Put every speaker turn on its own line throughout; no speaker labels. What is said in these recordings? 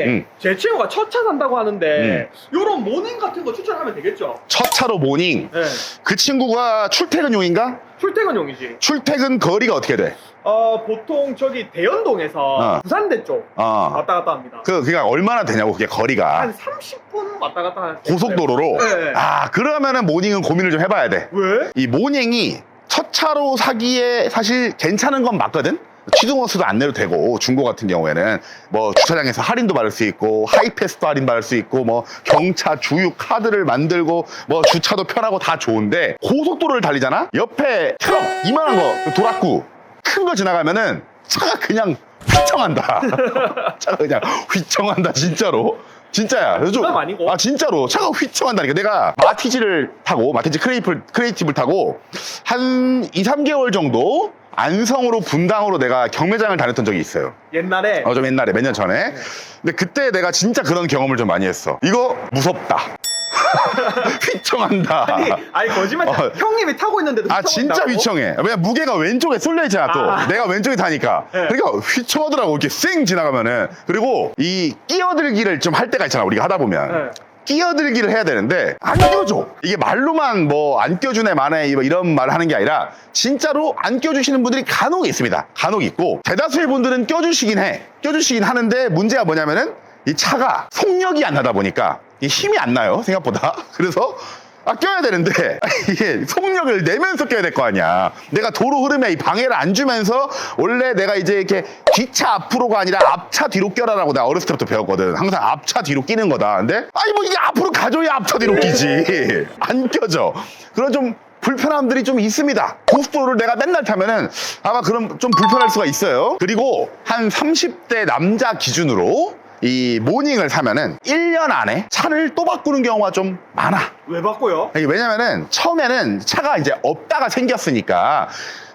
형님, 제 친구가 첫 차 산다고 하는데
음.
요런 모닝 같은 거 추천하면 되겠죠?
첫 차로 모닝.
네.
그 친구가 출퇴근용인가?
출퇴근용이지.
출퇴근 거리가 어떻게 돼?
어, 보통 저기 대연동에서
어.
부산대 쪽
어.
왔다 갔다 합니다.
그, 그니까 얼마나 되냐고, 그게 거리가.
한 30분 왔다 갔다 할
고속도로로?
네.
아, 그러면은 모닝은 고민을 좀 해봐야 돼.
왜?
이 모닝이 첫 차로 사기에 사실 괜찮은 건 맞거든? 취등원수도 안 내도 되고 중고 같은 경우에는 뭐 주차장에서 할인도 받을 수 있고 하이패스도 할인 받을 수 있고 뭐 경차 주유 카드를 만들고 뭐 주차도 편하고 다 좋은데 고속도로를 달리잖아? 옆에 트럭 이만한 거 도락구 큰 거 지나가면은 차가 그냥 휘청한다. 차가 그냥 휘청한다 진짜로 진짜야.
농담 아니고?
아. 진짜로. 차가 휘청한다니까. 내가 마티즈를 타고 마티즈 크리에이티브, 크리에이티브를 타고 한 2, 3개월 정도 안성으로 분당으로 내가 경매장을 다녔던 적이 있어요.
옛날에?
어, 좀 옛날에. 몇 년 전에. 근데 그때 내가 진짜 그런 경험을 좀 많이 했어. 이거 무섭다 휘청한다.
아니, 아니 거짓말.
어.
형님이 타고 있는데도
아 진짜
휘청한다고?
휘청해. 왜냐 무게가 왼쪽에 쏠려 있잖아 또.
아.
내가 왼쪽에 타니까.
네.
그러니까 휘청하더라고 이렇게 쌩 지나가면은. 그리고 이 끼어들기를 좀 할 때가 있잖아 우리가 하다 보면.
네.
끼어들기를 해야 되는데 안 껴줘. 이게 말로만 뭐안 껴주네 마네 뭐 이런 말을 하는 게 아니라 진짜로 안 껴주시는 분들이 간혹 있습니다. 간혹 있고. 대다수의 분들은 껴주시긴 해. 껴주시긴 하는데 문제가 뭐냐면은 이 차가 속력이 안 나다 보니까 이 힘이 안 나요 생각보다. 그래서 아 껴야 되는데 이게 속력을 내면서 껴야 될 거 아니야. 내가 도로 흐름에 이 방해를 안 주면서 원래 내가 이제 이렇게 뒷차 앞으로가 아니라 앞차 뒤로 껴라라고 내가 어렸을 때부터 배웠거든. 항상 앞차 뒤로 끼는 거다. 근데 아니 뭐 이게 앞으로 가줘야 앞차 뒤로 끼지. 안 껴져. 그런 좀 불편함들이 좀 있습니다. 고속도로를 내가 맨날 타면은 아마 그럼 좀 불편할 수가 있어요. 그리고 한 30대 남자 기준으로 이 모닝을 사면은 1년 안에 차를 또 바꾸는 경우가 좀 많아.
왜 바꿔요?
이게 왜냐면은 처음에는 차가 이제 없다가 생겼으니까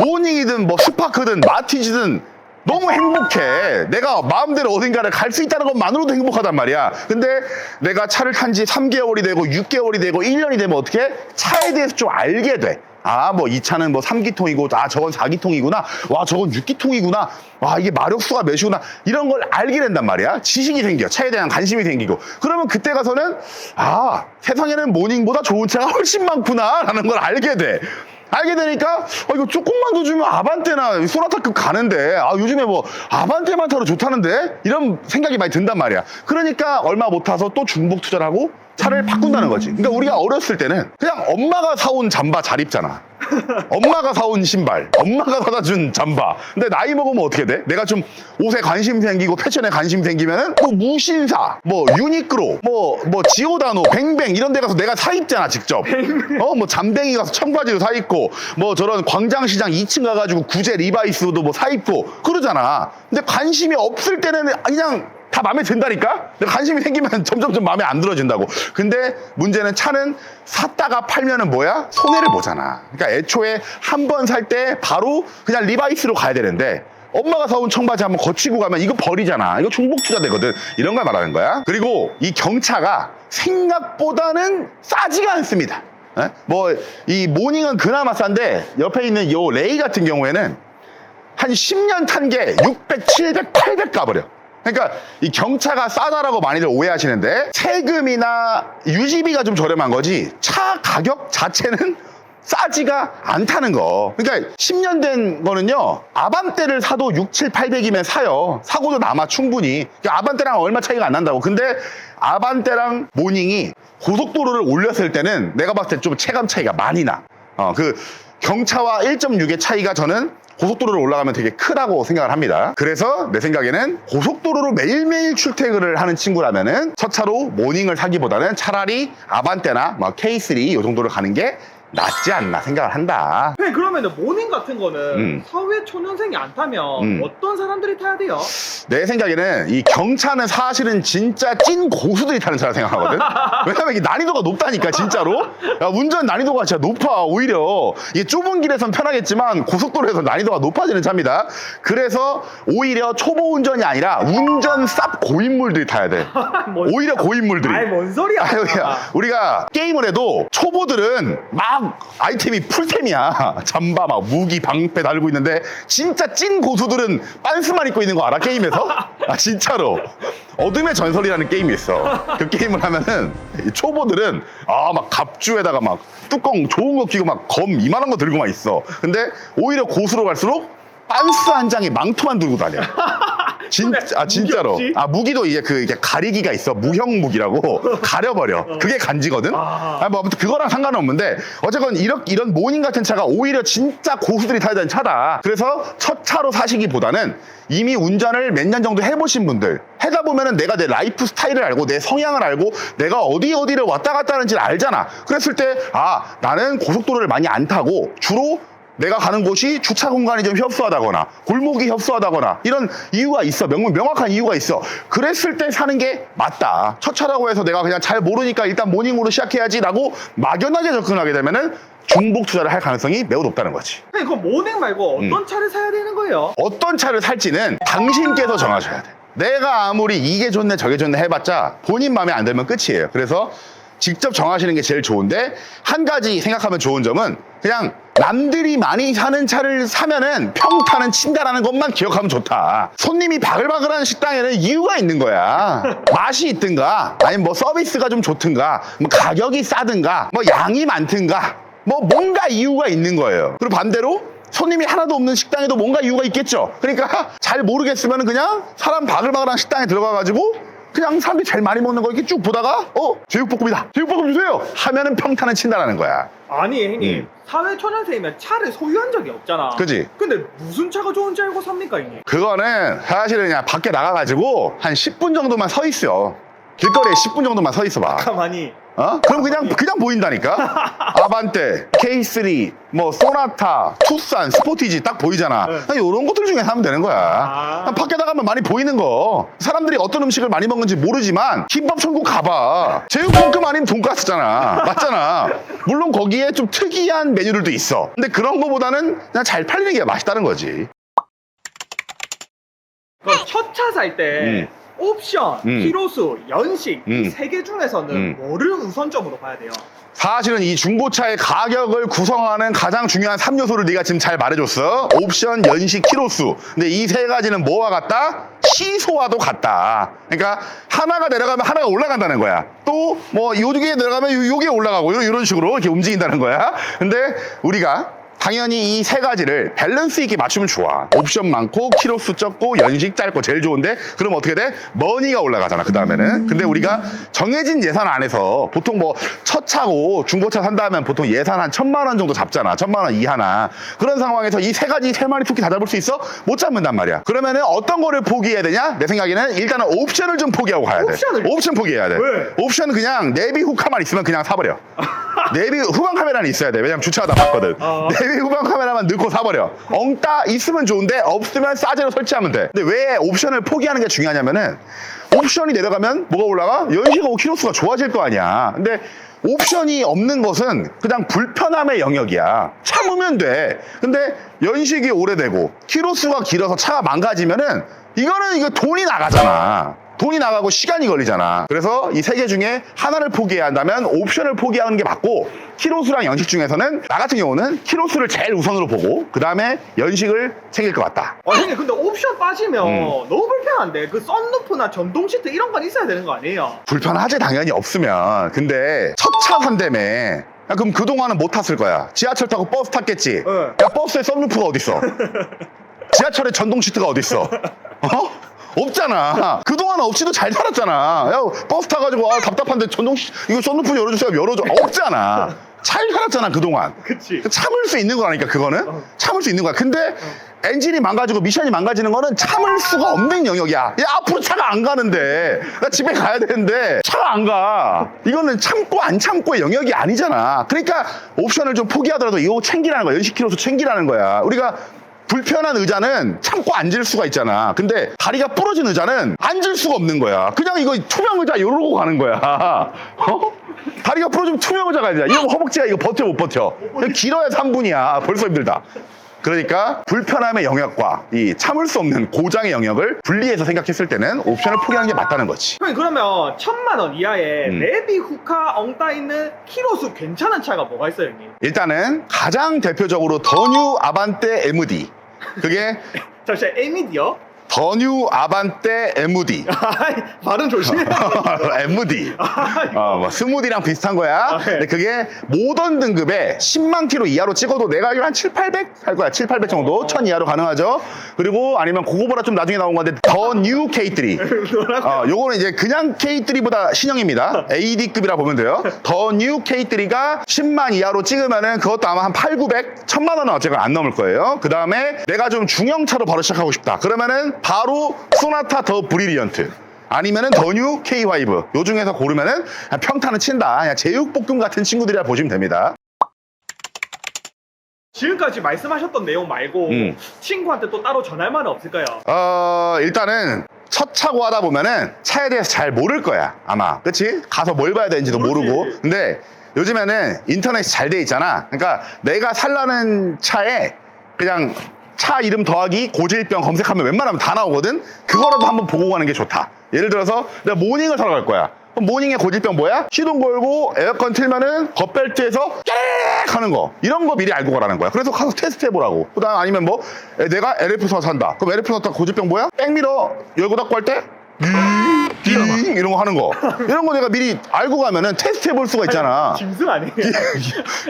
모닝이든 뭐 스파크든 마티즈든 너무 행복해. 내가 마음대로 어딘가를 갈 수 있다는 것만으로도 행복하단 말이야. 근데 내가 차를 탄 지 3개월이 되고 6개월이 되고 1년이 되면 어떻게? 차에 대해서 좀 알게 돼. 아, 뭐 이 차는 뭐 3기통이고, 아, 저건 4기통이구나. 와, 저건 6기통이구나. 와, 이게 마력수가 몇이구나. 이런 걸 알게 된단 말이야. 지식이 생겨. 차에 대한 관심이 생기고. 그러면 그때 가서는, 아, 세상에는 모닝보다 좋은 차가 훨씬 많구나. 라는 걸 알게 돼. 알게 되니까 어, 이거 조금만 더 주면 아반떼나 소나타급 가는데 아 요즘에 뭐 아반떼만 타도 좋다는데 이런 생각이 많이 든단 말이야 그러니까 얼마 못 타서 또 중복 투자를 하고 차를 바꾼다는 거지. 그러니까 우리가 어렸을 때는 그냥 엄마가 사온 잠바 잘 입잖아. 엄마가 사온 신발 엄마가 사다 준 잠바. 근데 나이 먹으면 어떻게 돼? 내가 좀 옷에 관심 생기고 패션에 관심 생기면은 뭐 무신사 뭐 유니크로 뭐 뭐 지오다노 뱅뱅 이런 데 가서 내가 사 입잖아 직접. 어 뭐 잠뱅이 가서 청바지도 사 입고 뭐 저런 광장시장 2층 가가지고 구제 리바이스도 뭐 사 입고 그러잖아. 근데 관심이 없을 때는 그냥 다 마음에 든다니까? 관심이 생기면 점점 좀 마음에 안 들어진다고. 근데 문제는 차는 샀다가 팔면은 뭐야? 손해를 보잖아. 그러니까 애초에 한 번 살 때 바로 그냥 리바이스로 가야 되는데 엄마가 사온 청바지 한번 거치고 가면 이거 버리잖아. 이거 중복 투자 되거든. 이런 걸 말하는 거야. 그리고 이 경차가 생각보다는 싸지가 않습니다. 뭐 이 모닝은 그나마 싼데 옆에 있는 요 레이 같은 경우에는 한 10년 탄 게 600, 700, 800 가버려. 그러니까 이 경차가 싸다라고 많이들 오해하시는데 세금이나 유지비가 좀 저렴한 거지 차 가격 자체는 싸지가 않다는 거. 그러니까 10년 된 거는요. 아반떼를 사도 6, 7, 800이면 사요. 사고도 남아 충분히. 그러니까 아반떼랑 얼마 차이가 안 난다고. 근데 아반떼랑 모닝이 고속도로를 올렸을 때는 내가 봤을 때 좀 체감 차이가 많이 나. 어, 그 경차와 1.6의 차이가 저는 고속도로를 올라가면 되게 크다고 생각을 합니다. 그래서 내 생각에는 고속도로로 매일매일 출퇴근을 하는 친구라면은 첫 차로 모닝을 사기보다는 차라리 아반떼나 뭐 K3 이 정도를 가는 게 낫지 않나 생각을 한다.
형 그러면은 모닝 같은 거는
음.
사회 초년생이 안 타면
음.
어떤 사람들이 타야 돼요?
내 생각에는 이 경차는 사실은 진짜 찐 고수들이 타는 차라 생각하거든. 왜냐면 이게 난이도가 높다니까 진짜로. 야, 운전 난이도가 진짜 높아 오히려 이게 좁은 길에선 편하겠지만 고속도로에서 난이도가 높아지는 차입니다. 그래서 오히려 초보 운전이 아니라 운전 쌉 고인물들이 타야 돼.
뭔-
오히려 고인물들이.
아이 뭔 소리야?
아유, 야, 우리가 게임을 해도 초보들은 막막 아이템이 풀템이야. 잠바 막 무기 방패 달고 있는데 진짜 찐 고수들은 빤스만 입고 있는 거 알아 게임에서? 아 진짜로. 어둠의 전설이라는 게임이 있어. 그 게임을 하면은 이 초보들은 아 막 갑주에다가 막 뚜껑 좋은 거 끼고 막 검 이만한 거 들고 막 있어. 근데 오히려 고수로 갈수록 빤스 한 장에 망토만 들고 다녀. 진짜 아 진짜로.
무기 없이?
아 무기도 이제 그 이게 가리기가 있어. 무형 무기라고. 가려버려. 그게 간지거든?
아.
아, 뭐 아무튼 그거랑 상관은 없는데 어쨌건 이런 이런 모닝 같은 차가 오히려 진짜 고수들이 타야 되는 차다. 그래서 첫 차로 사시기보다는 이미 운전을 몇 년 정도 해보신 분들 해다 보면은 내가 내 라이프 스타일을 알고 내 성향을 알고 내가 어디 어디를 왔다 갔다 하는지를 알잖아. 그랬을 때 아 나는 고속도로를 많이 안 타고 주로 내가 가는 곳이 주차 공간이 좀 협소하다거나 골목이 협소하다거나 이런 이유가 있어 명, 명확한 이유가 있어 그랬을 때 사는 게 맞다 첫 차라고 해서 내가 그냥 잘 모르니까 일단 모닝으로 시작해야지 라고 막연하게 접근하게 되면은 중복 투자를 할 가능성이 매우 높다는 거지
근데 그거 모닝 말고
음.
어떤 차를 사야 되는 거예요?
어떤 차를 살지는 당신께서 정하셔야 돼. 내가 아무리 이게 좋네 저게 좋네 해봤자 본인 마음에 안 들면 끝이에요. 그래서 직접 정하시는 게 제일 좋은데 한 가지 생각하면 좋은 점은 그냥 남들이 많이 사는 차를 사면은 평타는 친다라는 것만 기억하면 좋다. 손님이 바글바글한 식당에는 이유가 있는 거야. 맛이 있든가, 아니면 뭐 서비스가 좀 좋든가, 뭐 가격이 싸든가, 뭐 양이 많든가, 뭐 뭔가 이유가 있는 거예요. 그리고 반대로 손님이 하나도 없는 식당에도 뭔가 이유가 있겠죠. 그러니까 잘 모르겠으면 그냥 사람 바글바글한 식당에 들어가가지고 그냥 사람들이 제일 많이 먹는 거 이렇게 쭉 보다가 어 제육볶음이다 제육볶음 주세요 하면은 평타는 친다라는 거야.
아니 형님
음.
사회 초년생이면 차를 소유한 적이 없잖아
그지?
근데 무슨 차가 좋은지 알고 삽니까 형님?
그거는 사실은 그냥 밖에 나가가지고 한 10분 정도만 서 있어. 길거리에 10분 정도만 서 있어 봐.
가만히
어? 그럼 그냥 그냥 보인다니까. 아반떼, K3, 뭐 소나타, 투싼, 스포티지 딱 보이잖아.
네.
이런 것들 중에 사면 되는 거야.
아.
밖에 나가면 많이 보이는 거. 사람들이 어떤 음식을 많이 먹는지 모르지만 김밥 천국 가봐. 제육볶음 아니면 돈가스잖아. 맞잖아. 물론 거기에 좀 특이한 메뉴들도 있어. 근데 그런 거보다는 그냥 잘 팔리는 게 맛있다는 거지.
첫 차 살때
음.
옵션,
음.
키로수, 연식
음.
이세개 중에서는
음.
뭐를 우선점으로 봐야 돼요?
사실은 이 중고차의 가격을 구성하는 가장 중요한 3요소를 네가 지금 잘 말해줬어. 옵션, 연식, 키로수. 근데 이 세 가지는 뭐와 같다? 시소와도 같다. 그러니까 하나가 내려가면 하나가 올라간다는 거야. 또 뭐 요게 내려가면 요- 요게 올라가고 이런 식으로 이렇게 움직인다는 거야. 근데 우리가 당연히 이 세 가지를 밸런스 있게 맞추면 좋아. 옵션 많고 키로수 적고 연식 짧고 제일 좋은데 그럼 어떻게 돼? 머니가 올라가잖아. 그 다음에는. 근데 우리가 정해진 예산 안에서 보통 뭐 첫 차고 중고차 산다면 보통 예산 한 천만 원 정도 잡잖아. 천만 원 이하나. 그런 상황에서 이 세 가지 세 마리 토끼 다 잡을 수 있어? 못 잡는단 말이야. 그러면은 어떤 거를 포기해야 되냐? 내 생각에는 일단은 옵션을 좀 포기하고 가야 돼.
옵션을?
옵션 포기해야 돼.
왜?
옵션은 그냥 내비 후카만 있으면 그냥 사버려. 내비 후방 카메라는 있어야 돼. 왜냐면 주차하다 봤거든.
어.
내비 후방 카메라만 넣고 사버려. 엉따 있으면 좋은데 없으면 싸제로 설치하면 돼. 근데 왜 옵션을 포기하는 게 중요하냐면은 옵션이 내려가면 뭐가 올라가? 연식하고 키로수가 좋아질 거 아니야. 근데 옵션이 없는 것은 그냥 불편함의 영역이야. 참으면 돼. 근데 연식이 오래되고 키로수가 길어서 차가 망가지면은 이거는 이거 돈이 나가잖아. 돈이 나가고 시간이 걸리잖아. 그래서 이 세 개 중에 하나를 포기해야 한다면 옵션을 포기하는 게 맞고 키로수랑 연식 중에서는 나 같은 경우는 키로수를 제일 우선으로 보고 그 다음에 연식을 챙길 것 같다.
아 형님 근데 옵션 빠지면
음.
너무 불편한데 그 썬루프나 전동 시트 이런 건 있어야 되는 거 아니에요?
불편하지 당연히 없으면 근데 첫 차 산다며 야, 그럼 그동안은 못 탔을 거야 지하철 타고 버스 탔겠지
네.
야 버스에 썬루프가 어딨어 지하철에 전동 시트가 어딨어 어? 없잖아. 그동안 없이도 잘 살았잖아. 야 버스 타가지고 아 답답한데 전동 시 이거 썬루프 열어주세요 열어줘. 없잖아. 잘 살았잖아 그동안.
그치.
참을 수 있는 거라니까 그거는.
어.
참을 수 있는 거야. 근데 엔진이 망가지고 미션이 망가지는 거는 참을 수가 없는 영역이야. 야 앞으로 차가 안 가는데. 나 집에 가야 되는데 차가 안 가. 이거는 참고 안 참고의 영역이 아니잖아. 그러니까 옵션을 좀 포기하더라도 이거 챙기라는 거야. 연식 키로수 챙기라는 거야. 우리가 불편한 의자는 참고 앉을 수가 있잖아. 근데 다리가 부러진 의자는 앉을 수가 없는 거야. 그냥 이거 투명 의자 이러고 가는 거야. 어? 다리가 부러지면 투명 의자 가야 돼. 이거 허벅지가 이거 버텨 못 버텨. 길어야 3분이야. 벌써 힘들다. 그러니까 불편함의 영역과 이 참을 수 없는 고장의 영역을 분리해서 생각했을 때는 옵션을 포기하는 게 맞다는 거지.
형님 그러면 천만 원 이하에
음.
레비 후카 엉따 있는 키로수 괜찮은 차가 뭐가 있어요 형님?
일단은 가장 대표적으로 더뉴 아반떼 MD. 그게
잠시만 에미디요?
더뉴 아반떼 MD.
아이, 발음 조심해
MD. 어, 뭐 스무디랑 비슷한 거야.
아, 네.
근데 그게 모던 등급에 10만 킬로 이하로 찍어도 내가 알기로 한 7, 800 할 거야. 7, 800 정도. 1000 이하로 가능하죠. 그리고 아니면 그거보다 좀 나중에 나온 건데 더뉴 K3.
뭐라고?
어, 요거는 이제 그냥 K3보다 신형입니다. AD급이라 보면 돼요. 더뉴 K3가 10만 이하로 찍으면은 그것도 아마 한 8, 900, 1000만 원은 어쨌건 안 넘을 거예요. 그 다음에 내가 좀 중형차로 바로 시작하고 싶다. 그러면은 바로 소나타 더 브리리언트. 아니면은 더뉴 K5. 요 중에서 고르면은 그냥 평타는 친다. 그냥 제육볶음 같은 친구들이라 보시면 됩니다.
지금까지 말씀하셨던 내용 말고
음.
친구한테 또 따로 전할 말은 없을까요?
어, 일단은 첫 차고 하다 보면은 차에 대해서 잘 모를 거야. 아마. 그치? 가서 뭘 봐야 되는지도. 모르고. 근데 요즘에는 인터넷이 잘 돼 있잖아. 그러니까 내가 살라는 차에 그냥 차 이름 더하기 고질병 검색하면 웬만하면 다 나오거든? 그거라도 한번 보고 가는 게 좋다. 예를 들어서 내가 모닝을 사러 갈 거야. 그럼 모닝의 고질병 뭐야? 시동 걸고 에어컨 틀면은 겉벨트에서 깨르륵 하는 거. 이런 거 미리 알고 가라는 거야. 그래서 가서 테스트 해보라고. 그 다음 아니면 뭐 에, 내가 LF4 산다. 그럼 LF4 고질병 뭐야? 백미러 열고 닫고 할 때? 띵 이런 거 하는 거. 이런 거 내가 미리 알고 가면은 테스트 해볼 수가 있잖아.
짐승 아니에요?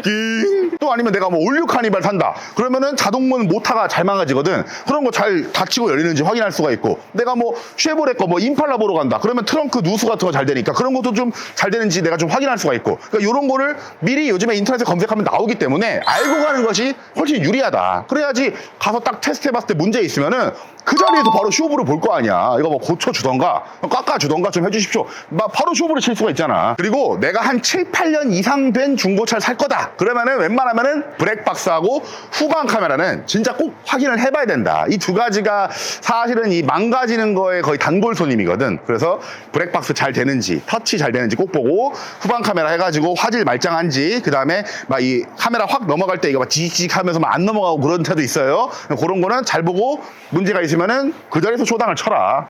띵. 또 아니면 내가 뭐 올류 카니발 산다. 그러면은 자동문 모터가 잘 망가지거든. 그런 거 잘 닫히고 열리는지 확인할 수가 있고. 내가 뭐 쉐보레 거뭐 임팔라 보러 간다. 그러면 트렁크 누수 같은 거 잘 되니까 그런 것도 좀 잘 되는지 내가 좀 확인할 수가 있고. 그러니까 이런 거를 미리 요즘에 인터넷에 검색하면 나오기 때문에 알고 가는 것이 훨씬 유리하다. 그래야지 가서 딱 테스트 해봤을 때 문제 있으면은 그 자리에서 바로 쇼부를 볼 거 아니야. 이거 뭐 고쳐주던가, 깎아주 던가 좀 해주십시오. 막 바로 쇼부를 칠 수가 있잖아. 그리고 내가 한 7, 8년 이상 된 중고차를 살 거다. 그러면은 웬만하면은 브렉박스하고 후방 카메라는 진짜 꼭 확인을 해봐야 된다. 이 두 가지가 사실은 이 망가지는 거에 거의 단골 손님이거든. 그래서 브렉박스 잘 되는지, 터치 잘 되는지 꼭 보고 후방 카메라 해가지고 화질 말짱한지, 그 다음에 막 이 카메라 확 넘어갈 때 이거 막 지직지직 하면서 막 안 넘어가고 그런 차도 있어요. 그런 거는 잘 보고 문제가 있으면은 그 자리에서 초당을 쳐라.